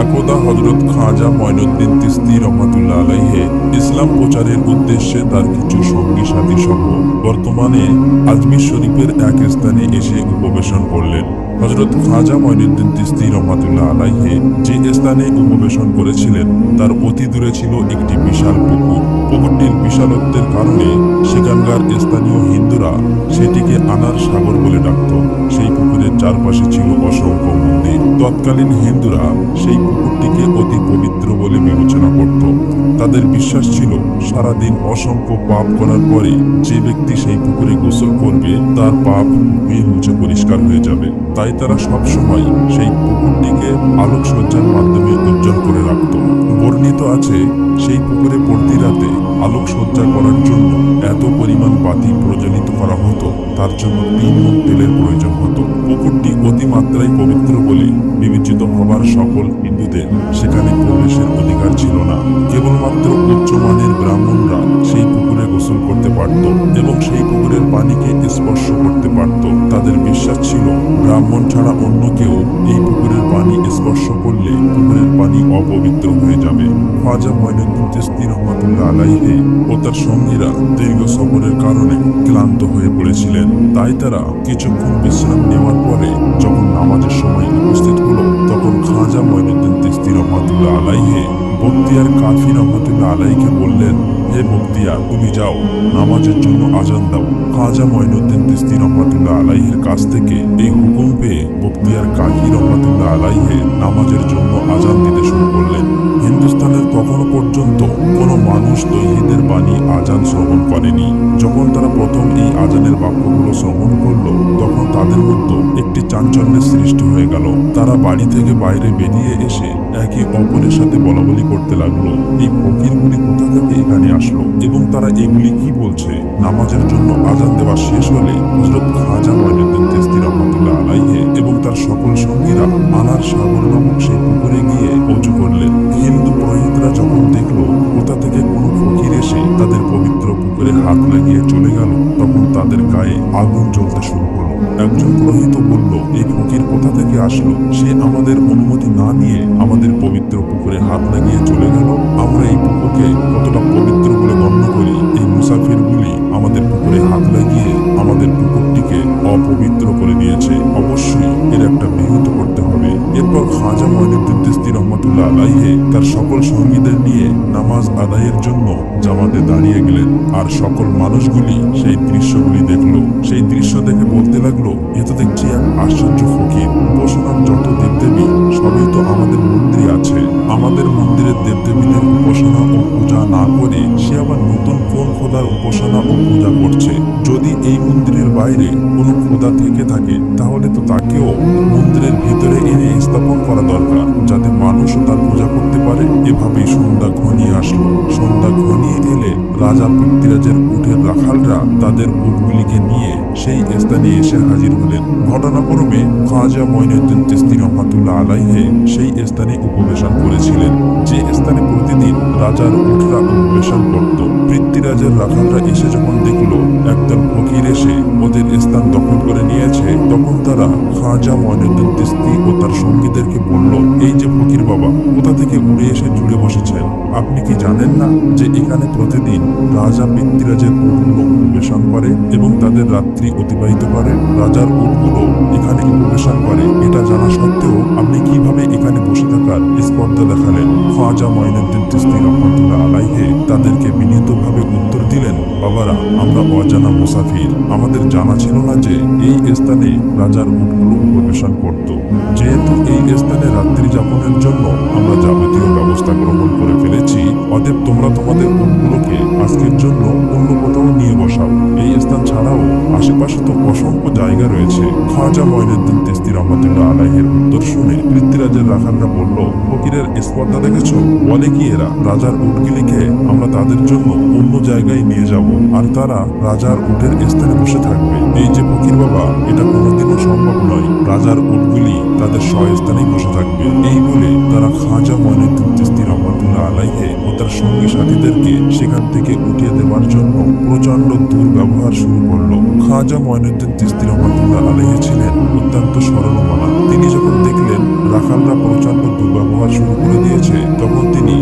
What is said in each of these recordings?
একদা হজরত খাজা ময়নুদ্দিন তিস্তি রহমাতুল্লাহ আলাইহে ইসলাম প্রচারের উদ্দেশ্যে তার কিছু সঙ্গী সাথী সহ বর্তমানে আজমির শরীফের এক স্থানে এসে উপবেশন করলেন। হজরত খাজা ময়নুদ্দিন তিস্তি রহমাতুল্লাহ আলাইহে যে স্থানে উপবেশন করেছিলেন, তার অতি দূরে ছিল একটি বিশাল পুকুর। পুকুরটির বিশালত্বের কারণে সেখানকার স্থানীয় হিন্দুরা সেটিকে আনার সাগর বলে ডাকত। সেই পুকুরের চারপাশে ছিল অসংখ্য মন্দির। তৎকালীন হিন্দুরা সেই পুকুরটিকে অতি পবিত্র বলে বিবেচনা করত। তাদের বিশ্বাস ছিল, সারাদিন অসংখ্য পাপ করার পরে যে ব্যক্তি সেই পুকুরে গোসল করবে, তার পাপ ধুয়ে মুছে পরিষ্কার হয়ে যাবে। তাই তারা সবসময় সেই পুকুরটিকে আলোকসজ্জার মাধ্যমে উজ্জ্বল করে রাখত। বর্ণিত আছে সেই পুকুরে পড়তি রাতে আলোকসজ্জা করার জন্য এত পরিমাণ বাতি প্রজ্বলিত করা হতো। তার জন্য তিন মুখ তেলের প্রয়োজন হতো। পুকুরটি অতিমাত্রায় পবিত্র বলে বিবেচিত হবার সকল হিন্দুদের সেখানে প্রবেশের অধিকার ছিল না। কেবলমাত্র উচ্চমানের ব্রাহ্মণরা সেই পুকুরে গোসল করতে পারত এবং সেই পুকুরের পানিকে স্পর্শ করতে পারত। তাদের বিশ্বাস ছিল, ব্রাহ্মণ ছাড়া অন্য কেউ এই পুকুরের পানি স্পর্শ করলে পুকুরের পানি অপবিত্র হয়ে যাবে। খাজা ময়নুদ্দিন আলাইহে ও তার সঙ্গীরা দীর্ঘ সফরের কারণে ক্লান্ত হয়ে পড়েছিলেন। তাই তারা কিছুক্ষণ বিশ্রাম নেওয়ার পরে যখন নামাজের সময় উপস্থিত হলো, তখন খাজা ময়নুদ্দিন তিস্তি রহমাতুল্লাহ আলাইহে বক্তিয়ার কাফি রহমাতুল্লাহ আলাইকে বললেন হে বক্তিয়ার তুমি যাও, নামাজের জন্য আজান দাও। খাজা ময়নুদ্দিন তিস্তি রহমাতুল্লাহ আলাইহের কাছ থেকে এই হুকুম পেয়ে বক্তিয়ার কাকি রহমাতুল্লাহ আলাইহে নামাজের জন্য আজান দিতে শুরু করলেন। হিন্দুস্তানের কখনো পর্যন্ত কোনো মানুষ তৈহিদের বাণী আজান শ্রবণ করেনি। যখন তারা প্রথম এই আজানের বাক্যগুলো শ্রবণ করল, তখন তাদের মধ্যে একটি চাঞ্চল্যের সৃষ্টি হয়ে গেল। তারা বাড়ি থেকে বাইরে বেরিয়ে এসে একে অপরের সাথে বলাবলি করতে লাগল। এই ফকিরগুলি কোথা থেকে এখানে আসলো এবং তারা এগুলি কি বলছে? নামাজের জন্য আজান দেওয়া শেষ হলে হজরত খাজা ময়নুদ্দিন তেস্তি রহমতুল্লাহ আলাইহে এবং তার সকল সঙ্গীরা আনার সাগর নামক সেই পুকুরে গিয়ে অজু করলেন। হিন্দু পুরোহিতরা যখন দেখল কোথা থেকে কোনো ফকির এসে তাদের পবিত্র পুকুরে হাত লাগিয়ে চলে গেল, তখন তাদের গায়ে আগুন জ্বলতে শুরু হলো একজন পুরোহিত বলল, এই ফকির কোথা থেকে আসলো? সে আমাদের অনুমতি না নিয়ে আমাদের পবিত্র পুকুরে হাত লাগিয়ে চলে গেল। আমরা এই পুকুরকে কতটা পবিত্র বলে গণ্য করি? এই মুসাফিরগুলি আমাদের পুকুরে হাত লাগিয়ে আমাদের পুকুরটিকে অপবিত্র করে দিয়েছে। অবশ্যই এর একটা বিহিত করতে হবে। এরপর খাজা ময়নুদ্দিন তিস্তি রহমতুল্লাহ আলাইহে তার সকল সঙ্গীদের নিয়ে নামাজ আদায়ের জন্য জামাতে দাঁড়িয়ে গেলেন। আর সকল মানুষগুলি সেই দৃশ্যগুলি দেখল। সেই দৃশ্য দেখে বলতে লাগল, এ তো দেখছি এক আশ্চর্য ফকির। উপাসনার যত দেবদেবী, সবই তো আমাদের মন্দিরে আছে। আমাদের মন্দিরের দেবদেবীদের উপাসনা ও পূজা না করে সে আবার নতুন কোন খোদার উপাসনা ও পূজা করছে। যদি এই মন্দিরের বাইরে কোনো খোদা থেকে থাকে, তাহলে তো তাকেও মন্দিরের ভিতরে এনে স্থাপন করা দরকার, যাতে মানুষও তার পূজা করতে পারে। এভাবেই সন্ধ্যা ঘনিয়ে আসলো। সন্ধ্যা ঘনিয়ে এলে রাজা পৃথ্বীরাজের উঠের রাখালরা তাদের উটগুলিকে নিয়ে সেই স্থানে এসে হাজির হলেন। ঘটনাক্রমে খাজা মঈনুদ্দিন চিস্তি রহমাতুল্লাহ আলাইহে সেই স্থানে উপবেশন করেছিলেন। যে স্থানে প্রতিদিন রাজার উঠরা উপবেশন করত। পৃথ্বীরাজের রাখালরা এসে যখন দেখল, একদল ফকির এসে ওদের স্থান দখল করে নিয়েছে, তখন তারা খাজা মঈনুদ্দিন চিস্তি ও তার সঙ্গীদেরকে বলল, এই যে ফকির বাবা, কোথা থেকে উড়ে এসে জুড়ে বসেছেন? আপনি কি জানেন না যে এখানে প্রতিদিন রাজা পৃথ্বীরাজের উটগুলো উপবেশন করে এবং তাদের রাত্রি অতিবাহিত করে? রাজার উটগুলো এখানে উপবেশন করে। এটা জানা সত্ত্বেও আপনি কীভাবে এখানে বসে থাকার স্পর্ধা দেখালেন? খাজা মঈনুদ্দিন তিস্তি রহমতুল্লাহ আলাইহে তাদেরকে বিনীতভাবে উত্তর দিলেন, বাবারা, আমরা অজানা মুসাফির। আমাদের জানা ছিল না যে এই স্থানে রাজার উটগুলো উপবেশন করত। স্থানে রাত্রি যাপনের জন্য আমরা যাবতীয় ব্যবস্থা গ্রহণ করে ফেলেছি। অতএব তোমরা তোমাদের উটগুলোকে আজকের জন্য অন্য কোথাও নিয়ে বসাও। এই স্থান ছাড়াও আশেপাশে তো অসংখ্য জায়গা রয়েছে। খাজা মঈনুদ্দিন তেস্তি রহমতুল্লাহ আলাইহের উত্তর শুনে পৃথ্বীরাজের রাখালরা বলল, ফকিরের স্পর্ধা দেখেছ? বলে কি এরা? রাজার উটগুলিকে আমরা তাদের জন্য অন্য জায়গায় নিয়ে যাব। আর তারা রাজার উটের স্থানে বসে থাকবে। এই যে ফকির বাবা, এটা কোনোদিনও সম্ভব নয়। রাজার উটগুলি তাদের স্বস্থানেই বসে থাকবে। এই বলে তারা খাজা রহমতুল্লাহ রহমতুল্লাহ আলাইহে ও তার সঙ্গী সাথীদেরকে সেখান থেকে উঠিয়ে দেওয়ার জন্য প্রচণ্ড দুর্ব্যবহার শুরু করল। খাজা ময়নুদ্দিন তিস্তি রহমতুল্লাহ আলাইহে ছিলেন অত্যন্ত সরল মনা তিনি যখন দেখলেন রাখালরা প্রচণ্ড দুর্ব্যবহার শুরু করে দিয়েছে, তখন তিনি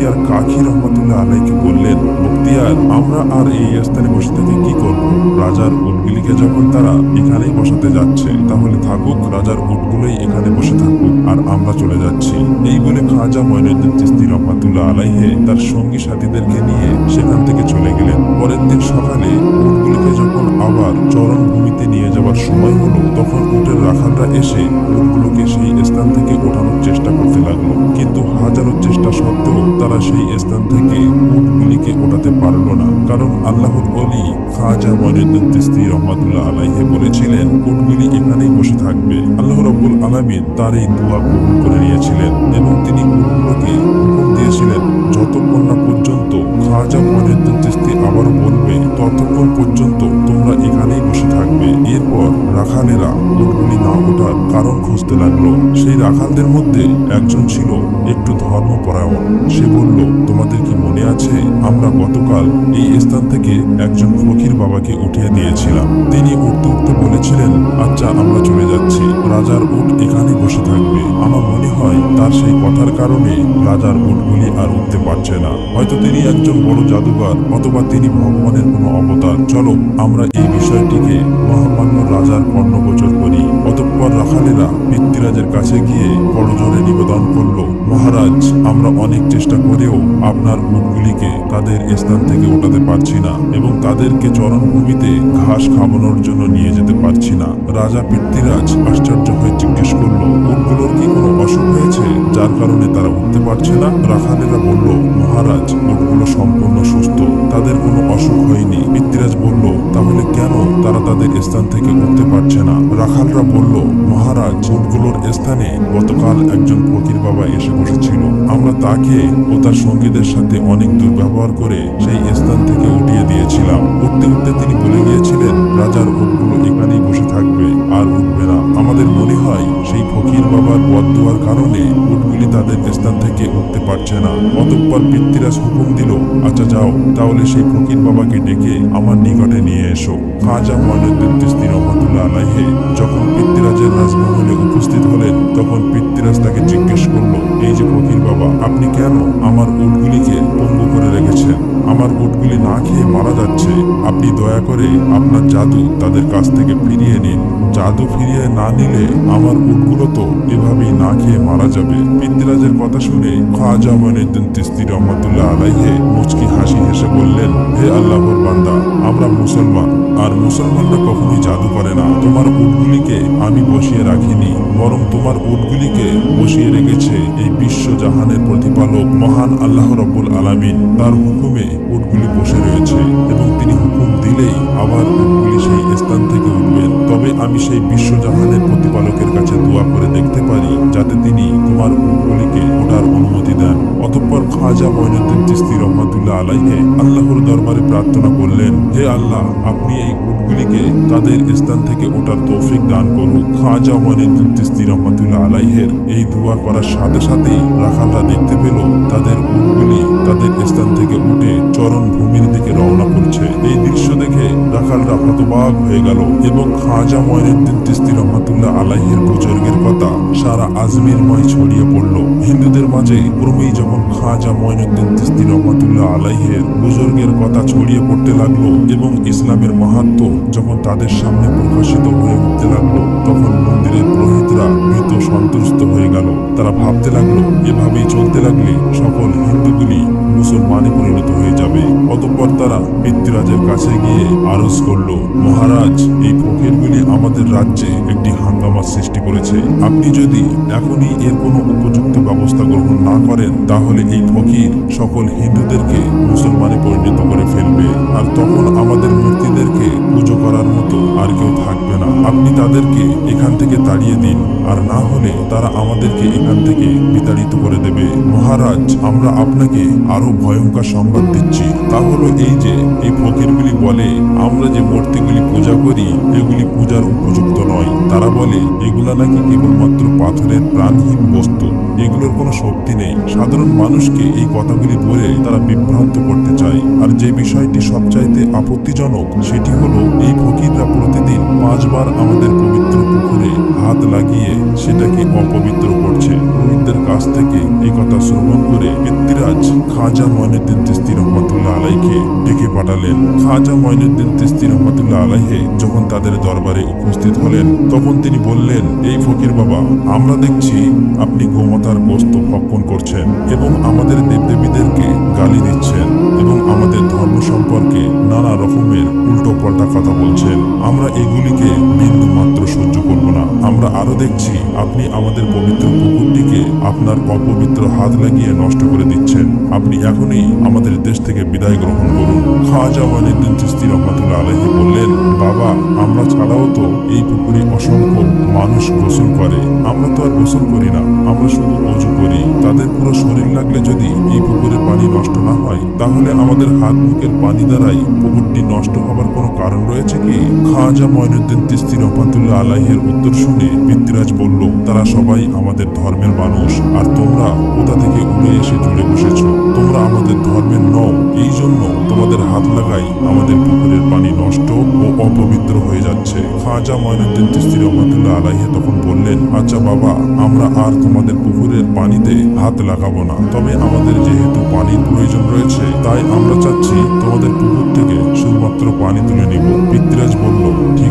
মুক্তিয়ার কাকি রহমতুল্লাহ আলাইকে বললেন, মুক্তিয়ার, আমরা আর এই স্থানে বসে থেকে কি করব? রাজার উটগুলিকে যখন তারা এখানেই বসাতে যাচ্ছে, তাহলে থাকুক, রাজার উটগুলোই এখানে বসে থাকুক আর আমরা চলে যাচ্ছি। এই বলে খাজা ময়নুদ্দিন চিস্তি রহমাতুল্লাহ আলাইহে তার সঙ্গী সাথীদেরকে নিয়ে সেখান থেকে চলে গেলেন। পরের দিন সকালে উটগুলিকে যখন আবার চরণ ভূমিতে নিয়ে যাওয়ার সময় হলো, তখন উটের রাখালরা এসে উটগুলোকে সেই স্থান থেকে ওঠানোর চেষ্টা করতে লাগল। কিন্তু হাজারো চেষ্টা সত্ত্বেও তারা সেই স্থান থেকে উটগুলিকে ওঠাতে পারল না। কারণ আল্লাহর অলি খাজা ময়নুদ্দিন তিস্তি রহমাতুল্লাহ আলাইহে বলেছিলেন, উটগুলি এখানেই বসে থাকবে। আল্লাহ রব্বুল আলামিন তার এই দোয়া কবুল করে নিয়েছিলেন এবং তিনি উটগুলোকে হুকুম দিয়েছিলেন, যতক্ষণ না পর্যন্ত খাজা ময়নুদ্দিন তিস্তি আবার বলবে, ততক্ষণ পর্যন্ত তোমরা এখানেই বসে থাকবে। এরপর রাখালেরা উটগুলি না ওঠার কারণ খুঁজতে লাগল। সেই রাখালদের মধ্যে একজন ছিল একটু ধর্মপরায়ণ। সে বলল, তোমাদের কি মনে আছে, আমরা গতকাল এই স্থান থেকে একজন ফকির বাবাকে উঠিয়ে দিয়েছিলাম। তিনি উঠতে উঠতে বলেছিলেন আচ্ছা আমরা চলে যাচ্ছি। রাজার উট এখানে বসে থাকবে। আমার মনে হয় তার সেই কথার কারণে রাজার উটগুলি আর উঠতে পারছে না। হয়তো তিনি একজন বড় জাদুঘর অথবা তিনি ভগবানের কোনো অবতার। চলো, আমরা এই বিষয়টিকে মহামান্য রাজার কর্ণগোচর করি। অতঃপর রাখালেরা পিতৃরাজের কাছে গিয়ে বড় জোরে নিবেদন করল, মহারাজ, আমরা অনেক চেষ্টা করেও আপনার উটগুলিকে তাদের স্থান থেকে ওঠাতে পারছি না এবং তাদেরকে চরণভূমিতে ঘাস খাওয়ানোর জন্য নিয়ে যেতে পারছি না। রাজা পৃথ্বীরাজ আশ্চর্য হয়ে জিজ্ঞেস করল, উটগুলোর কি কোনো অসুখ হয়েছে? যার কারণে তারা উঠতে পারছে না? রাখালেরা বলল, মহারাজ, উটগুলো সম্পূর্ণ সুস্থ। তাদের কোনো অসুখ হয়নি। পৃথ্বীরাজ বলল, তাহলে কেন তারা তাদের স্থান থেকে উঠতে পারছে না? রাখালরা বলল, মহারাজ, উটগুলোর স্থানে গতকাল একজন ফকির বাবা এসে বসেছিল। আমরা তাকে ও তার সঙ্গীদের সাথে অনেক দুর্ব্যবহার করে সেই স্থান থেকে উঠিয়ে দিয়েছিলাম। উঠতে উঠতে তিনি বলে গিয়েছিলেন, রাজার উটগুলো এখানেই বসে থাকবে, আর উঠবে না। আমাদের মনে হয় সেই ফকির বাবার বদুয়ার কারণে উটগুলি তাদের স্থান থেকে উঠতে পারছে না। অতঃপর পিতৃরাজ হুকুম দিল আচ্ছা যাও, তাহলে সেই ফকির বাবাকে ডেকে আমার নিকটে নিয়ে এসো। খাজা ময়নুদ্দিন তিস্তি রহমতুল্লাহ আলাইহে যখন পিতৃরাজের রাজমহলে উপস্থিত হলেন, তখন পিতৃরাজ তাকে জিজ্ঞেস করল, এই যে ফকির বাবা, আপনি কেন? আমার উটগুলিকে পঙ্গু করে রেখেছেন আমার উটগুলি না খেয়ে মারা যাচ্ছে। আপনি দয়া করে আপনার জাদু তাদের কাছ থেকে ফিরিয়ে নিন। জাদু ফিরিয়ে না নিলে আমার উটগুলো তো এভাবেই না খেয়ে মারা যাবে। পিতৃরাজের কথা শুনে খাজা ময়নুদ্দিন তিস্তি রহমতুল্লাহ আলাইহে। মুচকি হাসি হেসে বললেন, হে আল্লাহর বান্দা, আমরা মুসলমান, আর মুসলমানরা কখনোই জাদু করে না। তোমার উটগুলিকে আমি বসিয়ে রাখিনি, বরং তোমার উটগুলিকে বসিয়ে রেখেছে এই বিশ্ব জাহানের প্রতিপালক মহান আল্লাহ রব্বুল আলামিন তার হুকুমে উটগুলি বসে রয়েছে এবং তিনি হুকুম দিলেই আবার উটগুলি সেই স্থান থেকে উঠবেন। তবে আমি সেই বিশ্ব জাহানের প্রতিপালকের কাছে দোয়া করে দেখতে পারি, যাতে তিনি তোমার উটগুলিকে ওঠার অনুমতি দেন। অতঃপর খাজা ময়নুদ্দিন চিস্তি রহমতুল্লাহ আলাইহে আল্লাহর দরবারে প্রার্থনা করলেন, হে আল্লাহ, আপনি এই উটগুলিকে তাদের স্থান থেকে ওঠার তৌফিক দান করুন। খাজা ময়নুদ্দিন চিস্তি রহমতুল্লাহ আলাইহের এই দোয়া করার সাথে সাথেই রাখালরা দেখতে পেল তাদের উটগুলি তাদের স্থান থেকে উঠে চরণ ভূমির দিকে রওনা করছে। এই দৃশ্য দেখে রাখালরা হতবাক হয়ে গেল এবং খাজা ময়নুদ্দিন চিস্তি রহমতুল্লাহ আলাইহের বুজুর্গের কথা সারা আজমিরময় ছড়িয়ে পড়ল। হিন্দুদের মাঝে ক্রমেই যখন খাজা ময়নুদ্দিন চিস্তি রহমতুল্লাহ আলাইহের বুজুর্গের কথা ছড়িয়ে পড়তে লাগল এবং ইসলামের মাহাত্ম যখন তাদের সামনে প্রকাশিত হয়ে উঠতে লাগল, তখন মন্দিরের পুরোহিতরা মৃত সন্তুষ্ট হয়ে গেল। তারা ভাবতে লাগল, এভাবেই চলতে লাগলে সকল হিন্দুগুলি মুসলমানে পরিণত হয়ে যাবে। অতঃপর তারা পিতৃরাজের কাছে গিয়ে আরজ করল, মহারাজ, এই ফকিরগুলি আমাদের রাজ্যে একটি হাঙ্গামা সৃষ্টি করেছে। আপনি যদি এখনই এর কোনো উপযুক্ত ব্যবস্থা গ্রহণ না করেন, তাহলে এই ফকির সকল হিন্দুদেরকে মুসলমানে পরিণত করে ফেলবে। আর তখন আমাদের মূর্তিদেরকে পুজো করার মতো আর কেউ থাকবে না। আপনি তাদেরকে এখান থেকে তাড়িয়ে দিন, আর না হলে তারা আমাদেরকে এখান থেকে বিতাড়িত করে দেবে। মহারাজ আমরা আপনাকে আরও ভয়ঙ্কর সংবাদ দিচ্ছি। তা হলো এই যে, এই ফকিরগুলি বলে, আমরা যে মূর্তিগুলি পূজা করি, এগুলি পূজার উপযুক্ত নয়। তারা বলে, এগুলা নাকি কেবলমাত্র পাথরের প্রাণহীন বস্তু। এগুলোর কোনো শক্তি নেই। সাধারণ মানুষকে এই কথাগুলি বলে তারা বিভ্রান্ত করতে চায়। আর যে বিষয়টি সবচাইতে আপত্তিজনক, সেটি হলো, এই ফকিররা প্রতিদিন পাঁচবার আমাদের পবিত্র পুকুরে হাত লাগিয়ে সেটাকে অপবিত্র করছে। পুরোহিতদের কাছ থেকে এই কথা শ্রবণ করে পিতৃরাজ খাজা ময়নুদ্দিন তিস্তি রহমতুল্লাহ আলাইকে ডেকে পাঠালেন। খাজা ময়নুদ্দিন তিস্তি রহমতুল্লাহ আলাইহে যখন তাদের দরবারে উপস্থিত হলেন, তখন তিনি বললেন, এই ফকির বাবা, আমরা দেখছি আপনি গোমাতার গোস্ত ভক্ষণ করছেন এবং আমাদের দেবদেবীদেরকে গালি দিচ্ছেন এবং আমাদের ধর্ম সম্পর্কে নানা রকমের উল্টো পাল্টা কথা বলছেন। আমরা এগুলিকে বিন্দু মাত্র সহ্য করব না। আমরা আরও দেখছি, আপনি আমাদের পবিত্র পুকুরটিকে আপনার অপবিত্র হাত লাগিয়ে নষ্ট করে দিচ্ছেন। আপনি এখনই আমাদের দেশ থেকে বিদায় গ্রহণ করুন। খাজা ওয়ালিদ্দিন চিস্তি রহমতুল্লাহ আলহী বললেন, বাবা, আমরা ছাড়াও তো এই পুকুরে অসংখ্য মানুষ গোসল করে। আমরা তো আর গোসল করি না। আমরা শুধু অজু করি। তাদের পুরো শরীর লাগলে যদি এই পুকুরে পানি নষ্ট না হয়, তাহলে আমাদের হাত মুখের পানি দ্বারাই পুকুরটি নষ্ট হবার কোনো কারণ রয়েছে কি? খাজা ময়নুদ্দিন তিস্তি রহমাতুল্লাহ আলাহের উত্তর শুনে পিতৃরাজ বলল, তারা সবাই আমাদের ধর্মের মানুষ। আর তোমরা কোথা থেকে উড়ে এসে জুড়ে বসেছ। তোমরা আমাদের ধর্মের নও, এই জন্য তোমাদের হাত লাগাই আমাদের পুকুরের পানি নষ্ট ও অপবিত্র হয়ে যাচ্ছে। খাজা ময়নুদ্দিন তিস্তি রহমাতুল্লাহ আলাহে তখন বললেন আচ্ছা বাবা, আমরা আর তোমাদের পুকুরের পানিতে হাত লাগাবো না। তবে আমাদের যেহেতু পানির প্রয়োজন রয়েছে, তাই আমরা চাচ্ছি তোমাদের পুকুর থেকে শুধুমাত্র পানি তুলে নিব। পিতৃরাজ বলল, ঠিক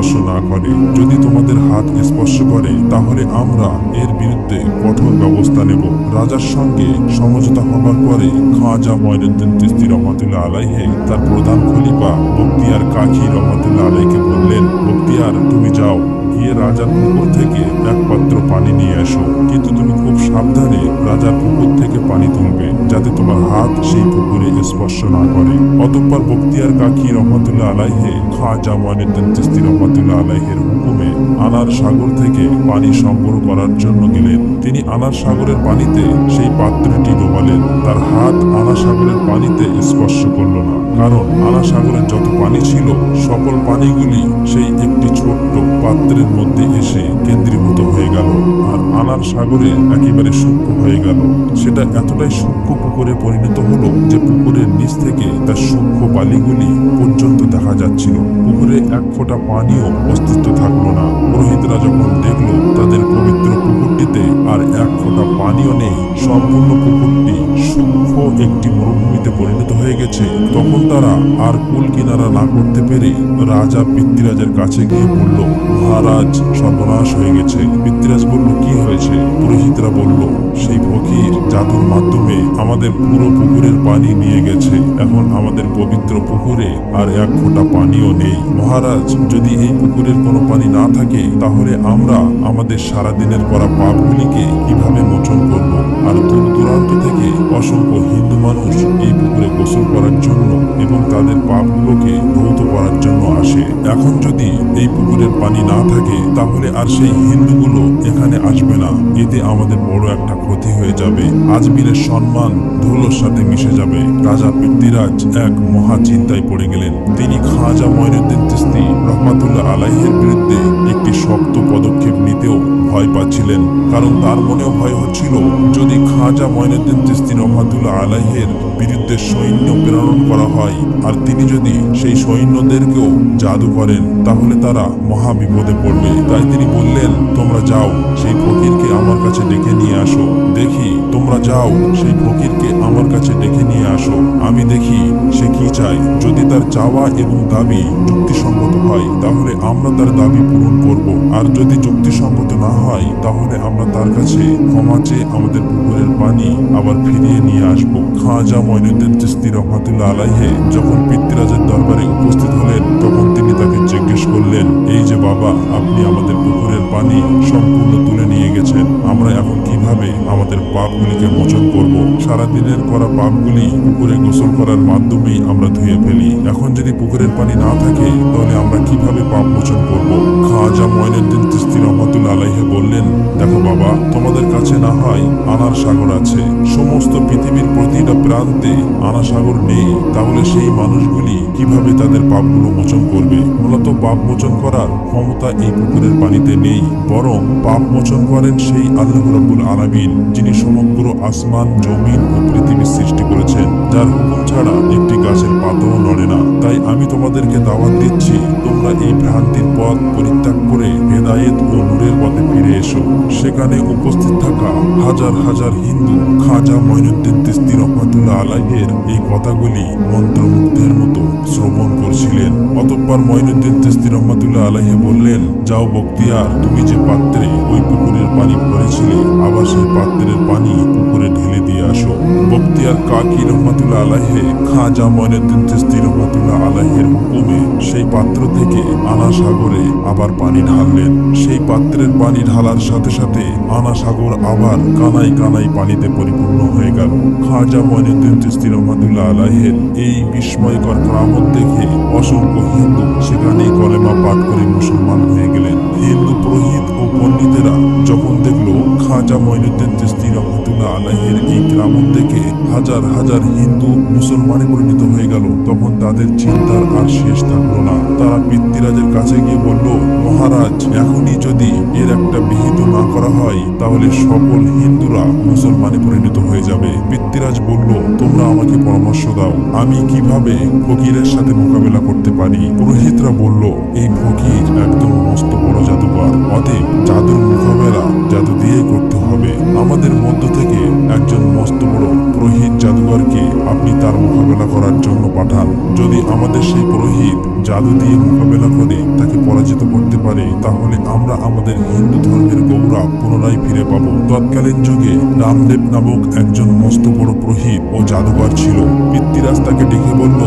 স্পর্শ না করে। যদি তোমাদের হাত স্পর্শ করে, তাহলে আমরা এর বিরুদ্ধে কঠোর ব্যবস্থা নেব। রাজার সঙ্গে সমঝোতা হবার পরে খাজা ময়নুদ্দিন তিস্তি রহমতুল্লাহ আলাইহে তার প্রধান খলিফা বক্তিয়ার কাকি রহমতুল্লাহ আলাইকে বললেন, বক্তিয়ার, তুমি যাও। গিয়ে রাজার পুকুর থেকে এক পাত্র পানি নিয়ে এসো। কিন্তু তুমি খুব সাবধানে রাজার পুকুর থেকে পানি তুলবে, যাতে তোমার হাত সেই পুকুরে স্পর্শ না করে। অতঃপর বক্তিয়ার কাকি রহমতুল্লাহ আলাইহে খাজা ময়নুদ্দিন চিস্তি রহমতুল্লাহ আলাইহের হুকুমে আনার সাগর থেকে পানি সংগ্রহ করার জন্য গেলেন। তিনি আনার সাগরের পানিতে সেই পাত্রটি ডোবালেন তার হাত আনা সাগরের পানিতে স্পর্শ করল না। কারণ আনা সাগরের যত পানি ছিল, সকল পানিগুলি সেই একটি ছোট্ট পাত্রের মধ্যে এসে কেন্দ্রীভূত হয়ে গেল, আর আনার সাগরে একেবারে সূক্ষ্ম হয়ে গেল। সেটা এতটাই সূক্ষ্ম পুকুরে পরিণত হলো যে পুকুরের নিচ থেকে তার সূক্ষ্ম বালিগুলি পর্যন্ত দেখা যাচ্ছিল। পুকুরে এক ফোঁটা পানিও অস্তিত্ব থাকল না। পুরোহিতরা যখন দেখল তাদের পবিত্র পুকুরটিতে আর এক ফোঁটা পানিও নেই, সম্পূর্ণ পুকুরটি সূক্ষ্ম একটি মরুভূমিতে পরিণত হয়ে গেছে। তখন তারা আর কুল কিনারা না করতে পেরে রাজা পিতৃরাজের কাছে গিয়ে বলল, মহারাজ, সর্বনাশ হয়ে গেছে। পিতৃরাজ বলল, কি হয়েছে? পুরোহিতরা বলল, সেই ফকির জাদুর মাধ্যমে আমাদের পুরো পুকুরের পানি নিয়ে গেছে। এখন আমাদের পবিত্র পুকুরে আর এক ফোঁটা পানিও নেই। মহারাজ, যদি এই পুকুরের কোনো পানি না থাকে, তাহলে আমরা আমাদের সারাদিনের করা পাপগুলিকে কীভাবে মোচন করব? আর দূর দূরান্ত থেকে অসংখ্য হিন্দু মানুষ এই পুকুরে গোসল করার জন্য এবং তাদের পাপগুলোকে ধৌত করার জন্য আসে। এখন যদি এই পুকুরের পানি না থাকে, তাহলে আর সেই হিন্দুগুলো এখানে আসবে না। এতে আমাদের বড় একটা ক্ষতি হয়ে যাবে। আজমিরের সম্মান ধুলোর সাথে মিশে যাবে। রাজা পৃথ্বীরাজ এক মহা চিন্তায় পড়ে গেলেন। তিনি খাজা ময়নুদ্দিন তিস্তি রহমাতুল্লাহ আলাইহের বিরুদ্ধে একটি শক্ত পদক্ষেপ নিতেও ভয় পাচ্ছিলেন, কারণ তার মনেও ভয় হচ্ছিল যদি খাজা ময়নুদ্দিন তিস্তি রহমাতুল্লাহ আলাইহের বিরুদ্ধে সৈন্য প্রেরণ করা হয়, আর তিনি যদি সেই সৈন্যদেরকেও জাদু করেন, তাহলে তারা মহা বিপদে পড়বে। তাই তিনি বললেন, তোমরা যাও, সেই ফকিরকে আমার কাছে ডেকে নিয়ে আসো। দেখি, তোমরা যাও, সেই ফকিরকে আমার কাছে ডেকে নিয়ে আসো। আমি দেখি, সে কি চায়। যদি তার চাওয়া এবং দাবি যুক্তিসঙ্গত হয়, তাহলে আমরা তার দাবি পূরণ করব। আর যদি যুক্তিসঙ্গত না হয়, তাহলে আমরা তার কাছে ক্ষমা চেয়ে আমাদের পুকুরের পানি আবার ফিরিয়ে নিয়ে আসব। খাজা ময়নুদ্দিন চিস্তি রহমাতুল্লাহ আলাইহে যখন পিতৃরাজের দরবারে উপস্থিত হলেন, তখন তিনি তাকে জিজ্ঞেস করলেন, এই যে বাবা, আপনি আমাদের পুকুরের পানি সম্পূর্ণ তুলে নিয়ে গেছেন। আমরা এখন কীভাবে আমাদের পাপগুলিকে মোচন করব। সারাদিনের করা পাপগুলি পুকুরে গোসল করার মাধ্যমেই আমরা ধুয়ে ফেলি। এখন যদি পুকুরের পানি না থাকে, তাহলে আমরা কীভাবে পাপ মোচন করব? খাজা মঈনুদ্দিন তিস্তি রহমতুল্লা আলাইহে বললেন, দেখো বাবা, তোমাদের কাছে না হয় আনার সাগর আছে। সমস্ত পৃথিবীর প্রতিটা প্রান্তে আনা সাগর নেই। তাহলে সেই মানুষগুলি কীভাবে তাদের পাপগুলো মোচন করবে? মূলত পাপ মোচন করার ক্ষমতা এই পুকুরের পানিতে নেই। বরং পাপ মোচন করেন সেই আল্লাহ রব্বুল আলামিন, যিনি সমগ্র আসমান, জমিন ও পৃথিবী সৃষ্টি করেছেন, যার হুকুম ছাড়া একটি গাছের পাতাও নড়ে না। তাই আমি তোমাদেরকে দাওয়াত দিচ্ছি, তোমরা এই ভ্রান্তির পথ পরিত্যাগ করে হেদায়েত ও নূরের পথে ফিরে এসো। সেখানে উপস্থিত থাকা হাজার হাজার হিন্দু, খাজা মঈনুদ্দিন তিস্তি রহমতুল্লাহ আলাইহের এই কথাগুলি মন্ত্রমুগ্ধের মতো শ্রবণ করছিলেন। অতঃপর মঈনুদ্দিন তিস্তি রহমতুল্লাহ আলাইহে বললেন, যাও বক্তিয়ার, তুমি যে পাত্রে ওই পুকুরের পানি ভরেছিলে, আবার সেই পাত্রের পানি পুকুরে ঢেলে দিয়ে আসো। বক্তিয়ার কাকি রহমতুল্লাহ আলাইহে, খাজা মঈনুদ্দিন তিস্তি রহমতুল্লাহ আলাইহের হুকুমে সেই পাত্র থেকে আনা সাগরে আবার পানি ঢাললেন। সেই পাত্রের পানি ঢালার সাথে সাথে আনা সাগর আবার কানাই কানাই পানিতে পরিপূর্ণ হয়ে গেল। খাজা মঈনুদ্দিন তিস্তি রহমতুল্লাহ আলাইহের এই বিস্ময়কর ক্রামত দেখে অসংখ্য হিন্দু সেখানেই কলেমা পাঠ করে মুসলমান হয়ে গেলেন। হিন্দু পুরোহিত ও পণ্ডিতেরা যখন দেখল খাজা মঈনুদ্দিন তিস্তি রহমতুল্লাহ আলাইহের এই ক্রামত দেখে হাজার হাজার হিন্দু মুসলমানে পরিণত হয়ে গেল। তখন তাদের চিন্তার আর শেষ থাকল না। তারা পিতৃরাজের কাছে গিয়ে বলল, মহারাজ, এখনই যদি এর একটা বিহিত না করা হয়, তাহলে সকল হিন্দুরা মুসলমানে পরিণত হয়ে যাবে। পিতৃরাজ বলল, তোমরা আমাকে পরামর্শ দাও। আমি কীভাবে ফকিরের সাথে মোকাবেলা করতে পারি? পুরোহিতরা বলল, এই ফকির একদম মস্ত বড় জাদুকর। অতএব জাদুর মোকাবেলা জাদু দিয়ে করতে হবে। আমাদের মধ্য থেকে একজন মস্ত বড় পুরোহিত জাদুকরকে আপনি তার মোকাবেলা করার জন্য পাঠান। যদি আমাদের সেই পুরোহিত জাদু দিয়ে মোকাবেলা করে তাকে পরাজিত করতে পারে, তাহলে আমরা আমাদের হিন্দু ধর্মের গৌরব পুনরায় ফিরে পাব। তৎকালীন যুগে রামদেব নামক একজন মস্ত বড় পুরোহিত ও জাদুকর ছিল। পিতৃরাজ তাকে ডেকে বলল,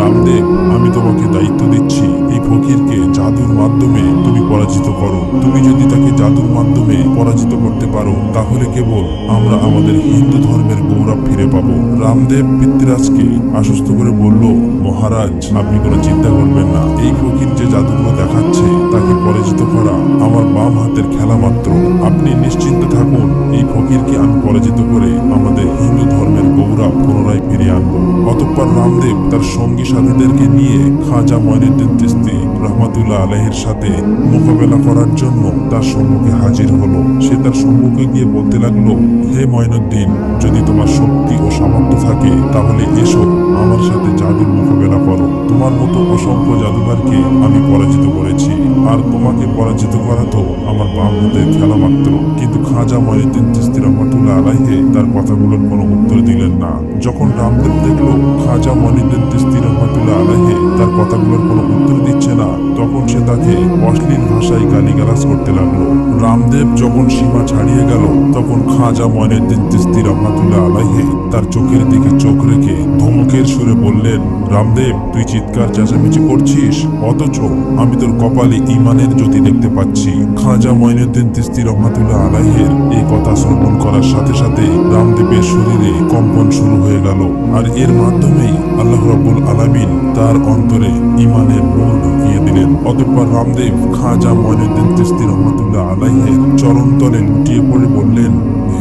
রামদেব, আমি তোমাকে দায়িত্ব দিচ্ছি। এই ফকিরকে জাদুর মাধ্যমে তুমি পরাজিত করো। তুমি যদি তাকে জাদুর মাধ্যমে পরাজিত করতে পারো তাহলে কেবল আমরা আমাদের হিন্দু ধর্মের গৌরব ফিরে পাবো। রামদেব পিতৃরাজকে আশ্বস্ত করে বলল, মহারাজ, আপনি কোনো চিন্তা করবেন না। এই ফকির যে জাদুগুলো দেখাচ্ছে, তাকে পরাজিত করা আমার বাম হাতের খেলা মাত্র। আপনি নিশ্চিন্তে থাকুন, এই ফকিরকে আমি পরাজিত করে আমাদের হিন্দু ধর্মের গৌরব পুনরায় ফিরিয়ে আনব। অতঃপর রামদেব তার সঙ্গী সাথীদেরকে নিয়ে খাজা মঈনুদ্দিন তিস্তি রহমাতুল্লাহ আলহের সাথে মোকাবেলা করার জন্য তার সম্মুখে হাজির হলো। সে তার সম্মুখে গিয়ে বলতে লাগল, হে ময়নুদ্দিন যদি তোমার শক্তি ও সামর্থ্য থাকে, তাহলে এসো। আমার সাথে জাদুর মোকাবেলা করো, তোমার মতো অসংখ্য জাদুঘরকে আমি পরাজিত করেছি। আর তোমাকে পরাজিত করা তো আমার বাম হাতের খেলা মাত্র। কিন্তু খাজা মঈনুদ্দিন তিস্তি রহমাতুল্লাহ আলাইহে তার কথাগুলোর কোনো উত্তর দিলেন না। যখন রামদেব দেখল খাজা মঈনুদ্দিন তিস্তি রহমাতুল্লাহ আলাইহে তার কথাগুলোর কোনো উত্তর দিচ্ছে না, তখন সে তাকে অশ্লীল ভাষায় গালিগালাজ করতে লাগল। রামদেব যখন সীমা ছাড়িয়ে গেল, তখন খাজা মঈনুদ্দিন তিস্তি রহমাতুল্লাহ আলাইহে তার চোখের দিকে চোখ রেখে ধমকের সুরে বললেন, রামদেব, তুই চিৎকার চেঁচামেচি করছিস? অথচ আমি তোর কপালে ইমানের জ্যোতি দেখতে পাচ্ছি। খাজা মঈনুদ্দিন তিস্তি রহমাতুল্লাহ আলাইহের এই কথা শ্রবণ করার সাথে সাথে রামদেবের শরীরে কম্পন শুরু হয়ে গেল। আর এর মাধ্যমেই আল্লাহ রাব্বুল আলামিন তার অন্তরে ইমানের নূর ঢুকিয়ে দিলেন। অতঃপর রামদেব খাজা মঈনুদ্দিন তিস্তি রহমাতুল্লাহ আলাইহের চরণতলে লুটিয়ে পড়ে বললেন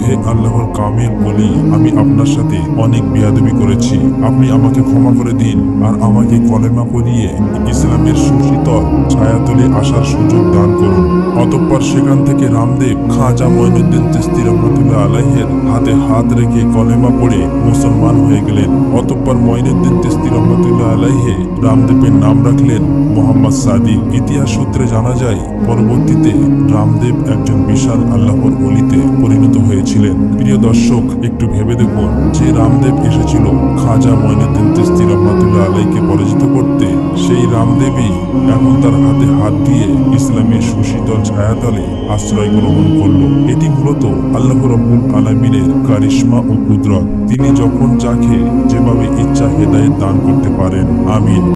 হে আল্লাহর কামেল বলি আমি আপনার সাথে অনেক বিয়াদবি করেছি। আপনি আমাকে ক্ষমা করে দিন আর আমাকে কলেমা পড়িয়ে ইসলামের সুশীতল ছায়াতলে আসার সুযোগ দান করুন। অতঃপর সেখান থেকে রামদেব খাজা মঈনুদ্দিন তিস্তি রহমতুল্লাহ আলাইহের হাতে হাত রেখে কলেমা পড়ে মুসলমান হয়ে গেলেন। অতঃপর মঈনুদ্দিন তিস্তি রহমতুল্লাহ আলাইহে রামদেবের নাম রাখলেন মোহাম্মদ সাদিক। ইতিহাস সূত্রে জানা যায়, পরবর্তীতে রামদেব একজন বিশাল আল্লাহর অলিতে পরিণত হয়েছিলেন প্রিয় দর্শক, একটু ভেবে দেখুন, যে রামদেব এসেছিল খাজা মঈনুদ্দিন তিস্তি রহমতুল্লাহ আলাইকে পরাজিত করতে, সেই রামদেবই এখন তার হাতে হাত দিয়ে ইসলামের সুশীতল ছায়াতলে আশ্রয় গ্রহণ করল। এটি মূলত আল্লাহ রব্বুল আলমিনের কারিশ্মা ও কুদরত। তিনি যখন যাকে যেভাবে ইচ্ছা হেদায়েত দান করতে পারেন, আমিন।